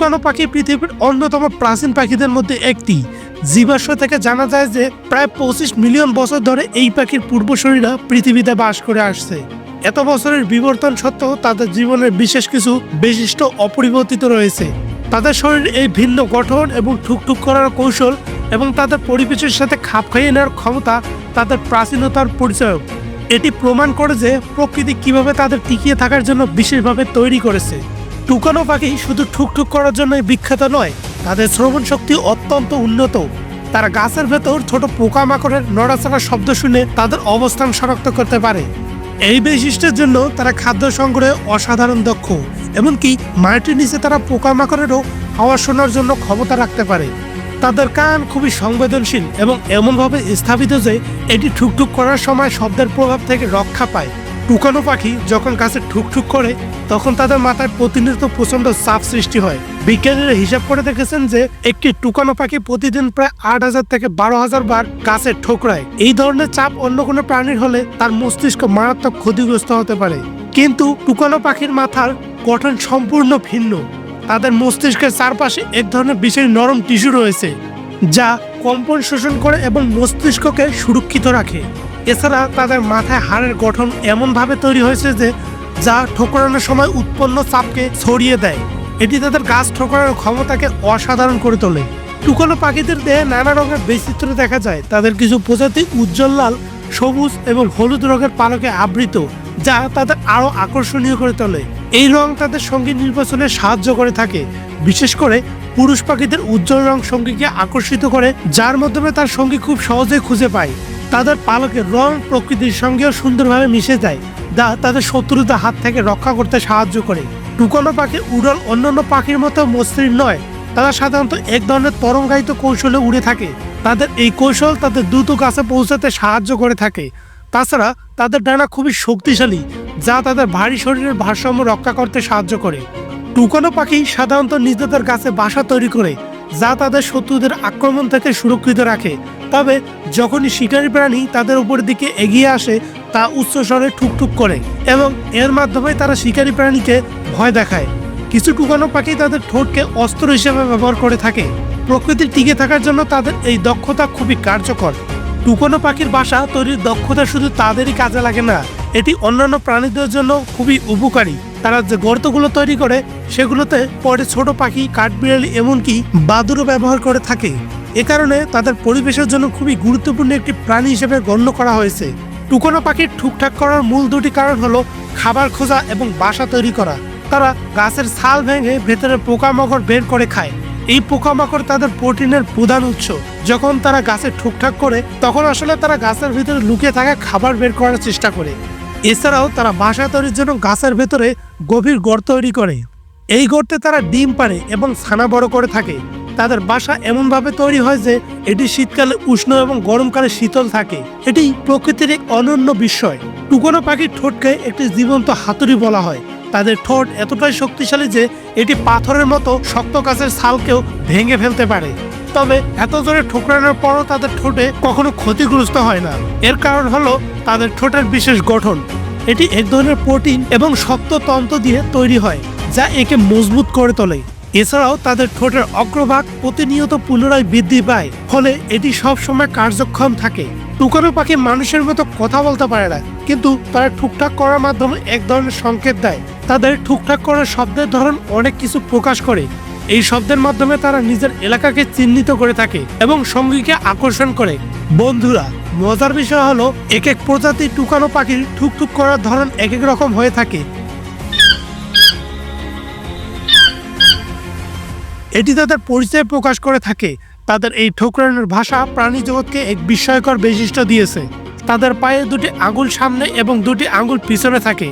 টুকানো পাখি পৃথিবীর অন্যতম প্রাচীন পাখিদের মধ্যে একটি। জীবাশ্ম থেকে জানা যায় যে প্রায় পঁচিশ মিলিয়ন বছর ধরে এই পাখির পূর্বশরীরা পৃথিবীতে বাস করে আসছে। এত বছরের বিবর্তন সত্ত্বেও তাদের জীবনের বিশেষ কিছু বৈশিষ্ট্য অপরিবর্তিত রয়েছে। তাদের শরীর এই ভিন্ন গঠন এবং ঠুকঠুক করার কৌশল এবং তাদের পরিবেশের সাথে খাপ খাইয়ে নেওয়ার ক্ষমতা তাদের প্রাচীনতার পরিচয় এটি প্রমাণ করে যে প্রকৃতি কীভাবে তাদের টিকিয়ে থাকার জন্য বিশেষভাবে তৈরি করেছে। টুকানো পাখি শুধু ঠুকঠুক করার জন্যই বিখ্যাত নয়, তাদের শ্রবণ শক্তি অত্যন্ত উন্নত। তারা গাছের ভেতর ছোট পোকামাকড়ের নড়াচড়া শব্দ শুনে তাদের অবস্থান শনাক্ত করতে পারে। এই বৈশিষ্ট্যের জন্য তারা খাদ্য সংগ্রহে অসাধারণ দক্ষ, এমনকি মাটির নিচে তারা পোকামাকড়েরও আওয়াজ শোনার জন্য ক্ষমতা রাখতে পারে। তাদের কান খুবই সংবেদনশীল এবং এমনভাবে স্থাপিত যে এটি ঠুকঠুক করার সময় শব্দের প্রভাব থেকে রক্ষা পায়। টুকানো পাখি যখন গাছে ঠুকঠুক করে, তখন তাদের মাথায় প্রতিনিয়ত প্রচণ্ড চাপ সৃষ্টি হয়। বিজ্ঞানীরা হিসাব করে দেখেছেন যে, একটি টুকানো পাখি প্রতিদিন প্রায় আট হাজার থেকে বারো হাজার বার গাছে ঠোকরায়। এই ধরনের চাপ অন্য কোনো প্রাণীর হলে তার মস্তিষ্ক মারাত্মক ক্ষতিগ্রস্ত হতে পারে। কিন্তু টুকানো পাখির মাথার গঠন সম্পূর্ণ ভিন্ন। তাদের মস্তিষ্কের চারপাশে এক ধরনের বিশেষ নরম টিস্যু রয়েছে, যা কম্পন শোষণ করে এবং মস্তিষ্ককে সুরক্ষিত রাখে। এছাড়া তাদের মাথায় হাড়ের গঠন এমনভাবে তৈরি হয়েছে যে যা ঠোকরানোর সময় উৎপন্ন চাপকে ছড়িয়ে দেয়। এটি তাদের গাছ ঠোকরানোর ক্ষমতাকে অসাধারণ করে তোলে। টুকানো পাখিদের দেহে নানা রঙের বৈচিত্র্য দেখা যায়। তাদের কিছু প্রজাতি উজ্জ্বল লাল, সবুজ এবং হলুদ রঙের পালকে আবৃত, যা তাদের আরও আকর্ষণীয় করে তোলে। এই রং তাদের সঙ্গী নির্বাচনে সাহায্য করে থাকে। বিশেষ করে পুরুষ পাখিদের উজ্জ্বল রং সঙ্গীকে আকর্ষিত করে, যার মাধ্যমে তার সঙ্গী খুব সহজে খুঁজে পায়। তাদের পালকের রং প্রকৃতির সঙ্গেও সুন্দরভাবে মিশে যায়, যা তাদের শত্রুতা হাত থেকে রক্ষা করতে সাহায্য করে। টুকানো পাখি উড়াল অন্যান্য পাখির মতো মসৃণ নয়। তারা সাধারণত এক ধরনের তরঙ্গায়িত কৌশলে উড়ে থাকে। তাদের এই কৌশল তাদের দ্রুত গাছে পৌঁছাতে সাহায্য করে থাকে। তাছাড়া তাদের ডানা খুবই শক্তিশালী, যা তাদের ভারী শরীরের ভারসাম্য রক্ষা করতে সাহায্য করে। টুকানো পাখি সাধারণত নিজেদের গাছে বাসা তৈরি করে, যা তাদের শত্রুদের আক্রমণ থেকে সুরক্ষিত রাখে। তবে যখনই শিকারী প্রাণী তাদের উপরের দিকে এগিয়ে আসে, তা উচ্চ স্বরে ঠুকঠুক করে এবং এর মাধ্যমে তারা শিকারী প্রাণীকে ভয় দেখায়। কিছু টুকানো পাখি তাদের ঠোঁটকে অস্ত্র হিসেবে ব্যবহার করে থাকে। প্রকৃতির টিকে থাকার জন্য তাদের এই দক্ষতা খুবই কার্যকর। টুকানো পাখির বাসা তৈরির দক্ষতা শুধু তাদেরই কাজে লাগে না, এটি অন্যান্য প্রাণীদের জন্য খুবই উপকারী। তারা যে গর্তগুলো তৈরি করে, সেগুলোতে পরে ছোট পাখি, কাঠবিড়ালি, এমনকি বাদুরও ব্যবহার করে থাকে। এ কারণে তাদের পরিবেশের জন্য খুবই গুরুত্বপূর্ণ একটি প্রাণী হিসেবে গণ্য করা হয়েছে। টুকনো পাখির ঠুকঠাক করার মূল দুটি কারণ হলো খাবার খোঁজা এবং বাসা তৈরি করা। তারা গাছের ছাল ভেঙে ভেতরে পোকামাকড় বের করে খায়। এই পোকামাকড় তাদের প্রোটিনের প্রধান উৎস। যখন তারা গাছে ঠুকঠাক করে, তখন আসলে তারা গাছের ভিতরে লুকিয়ে থাকা খাবার বের করার চেষ্টা করে। এছাড়াও তারা বাসা তৈরির জন্য গাছের ভেতরে গভীর গর্ত তৈরি করে। এই গর্তে তারা ডিম পারে এবং ছানা বড় করে থাকে। তাদের বাসা এমনভাবে তৈরি হয় যে, এটি শীতকালে উষ্ণ এবং গরমকালে শীতল থাকে। এটি প্রকৃতির এক অনন্য বিস্ময়। টুকনো পাখির ঠোঁটকে একটি জীবন্ত হাতুড়ি বলা হয়। তাদের ঠোঁট এতটাই শক্তিশালী যে, এটি পাথরের মতো শক্ত গাছের ছালকেও ভেঙে ফেলতে পারে। তবে এত জোরে ঠোকরানোর পরও তাদের ঠোঁটে কখনো ক্ষতিগ্রস্ত হয় না। এর কারণ হলো তাদের ঠোঁটের বিশেষ গঠন। এটি এক ধরনের প্রোটিন এবং শক্ত তন্ত্র দিয়ে তৈরি হয়। যা একে মজবুত করে তোলে। এছাড়াও তাদের ঠোঁটের অগ্রভাগ প্রতিনিয়ত পুনরায় বৃদ্ধি পায়, ফলে এটি সবসময় কার্যক্ষম থাকে। টুকানো পাখি মানুষের মতো কথা বলতে পারে না, কিন্তু তারা ঠুকঠাক করার মাধ্যমে এক ধরনের সংকেত দেয়। তাদের ঠুকঠাক করার শব্দের ধরন অনেক কিছু প্রকাশ করে। এই শব্দের মাধ্যমে তারা নিজের এলাকাকে চিহ্নিত করে থাকে এবং সঙ্গীকে আকর্ষণ করে। বন্ধুরা, মজার বিষয় হলো এক এক প্রজাতির টুকানো পাখির ঠুকঠুক করার ধরন এক এক রকম হয়ে থাকে। এটি তাদের পরিচয় প্রকাশ করে থাকে। তাদের এই ঠোকরানোর ভাষা প্রাণী জগৎকে এক বিস্ময়কর বৈশিষ্ট্য দিয়েছে। তাদের পায়ে দুটি আঙুল সামনে এবং দুটি আঙুল পিছনে থাকে,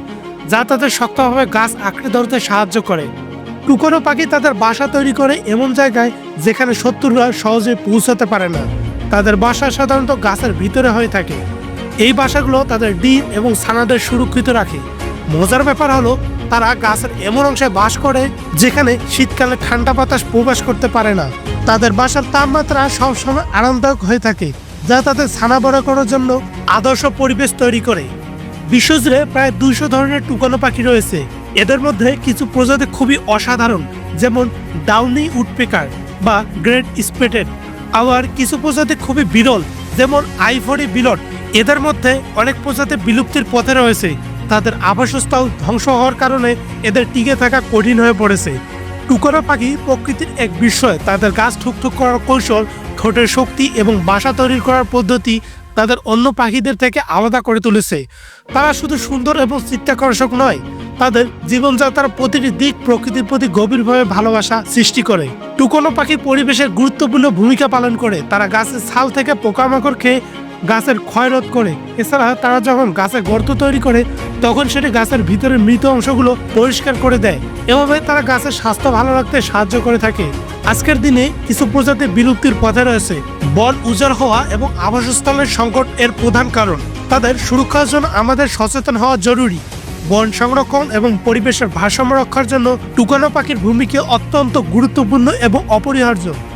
যা তাদের শক্তভাবে গাছ আঁকড়ে ধরতে সাহায্য করে। টুকরো পাখি তাদের বাসা তৈরি করে এমন জায়গায় যেখানে শত্রুরা সহজে পৌঁছাতে পারে না। তাদের বাসা সাধারণত গাছের ভিতরে হয়ে থাকে। এই বাসাগুলো তাদের ডিম এবং ছানাদের সুরক্ষিত রাখে। মজার ব্যাপার হলো তারা গাছের এমন অংশে বাস করে যেখানে শীতকালে ঠান্ডা বাতাস প্রবেশ করতে পারে না। তাদের বাসার তাপমাত্রা সবসময় আরামদায়ক হয়ে থাকে, যা তাদের ছানা বড় করার জন্য আদর্শ পরিবেশ তৈরি করে। বিশ্বজুড়ে প্রায় দুইশো ধরনের টুকানো পাখি রয়েছে। এদের মধ্যে কিছু প্রজাতি খুবই অসাধারণ, যেমন ডাউনি উডপেকার বা গ্রেট স্পেটেড। আবার কিছু প্রজাতি খুবই বিরল, যেমন আইভরি বিলট। এদের মধ্যে অনেক প্রজাতি বিলুপ্তির পথে রয়েছে। তাদের আবাসস্থল ধ্বংস হওয়ার কারণে এদের টিকে থাকা কঠিন হয়ে পড়েছে। টুকরা পাখি প্রকৃতির এক বিষয় তাদের গাছ ঠুকঠুক করার কৌশল, ঠোঁটের শক্তি এবং বাসা তৈরি করার পদ্ধতি তাদের অন্য পাখিদের থেকে আলাদা করে তুলেছে। তারা শুধু সুন্দর এবং চিত্তাকর্ষক নয়, তাদের জীবনযাত্রার প্রতিটি দিক প্রকৃতির প্রতি গভীরভাবে ভালোবাসা সৃষ্টি করে। টুকনো পাখি পরিবেশের গুরুত্বপূর্ণ ভূমিকা পালন করে। তারা গাছের ছাল থেকে পোকামাকড় খেয়ে গাছের ক্ষয়রোধ করে। এছাড়া তারা যখন গাছে গর্ত তৈরি করে, তখন সেটি গাছের ভিতরের মৃত অংশগুলো পরিষ্কার করে দেয়। এভাবে তারা গাছের স্বাস্থ্য ভালো রাখতে সাহায্য করে থাকে। আজকের দিনে কিছু প্রজাতি বিলুপ্তির পথে রয়েছে। বন উজাড় হওয়া এবং আবাসস্থলের সংকট এর প্রধান কারণ। তাদের সুরক্ষার জন্য আমাদের সচেতন হওয়া জরুরি। বন সংরক্ষণ এবং পরিবেশের ভারসাম্য রক্ষার জন্য টুকানো পাখির ভূমিকা অত্যন্ত গুরুত্বপূর্ণ এবং অপরিহার্য।